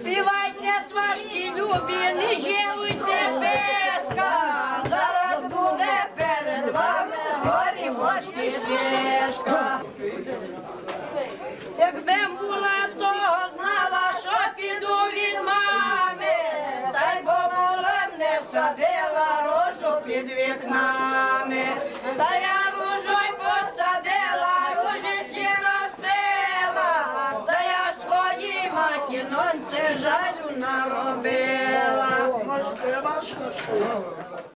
Співайте сважки любі, не жалуйте песка. Зараз буде перед вами горі мочки шишка. Садила рожу під вікнами. Та я ружу посадила, ружі ростила, та я своїй матінонці жалю наробила.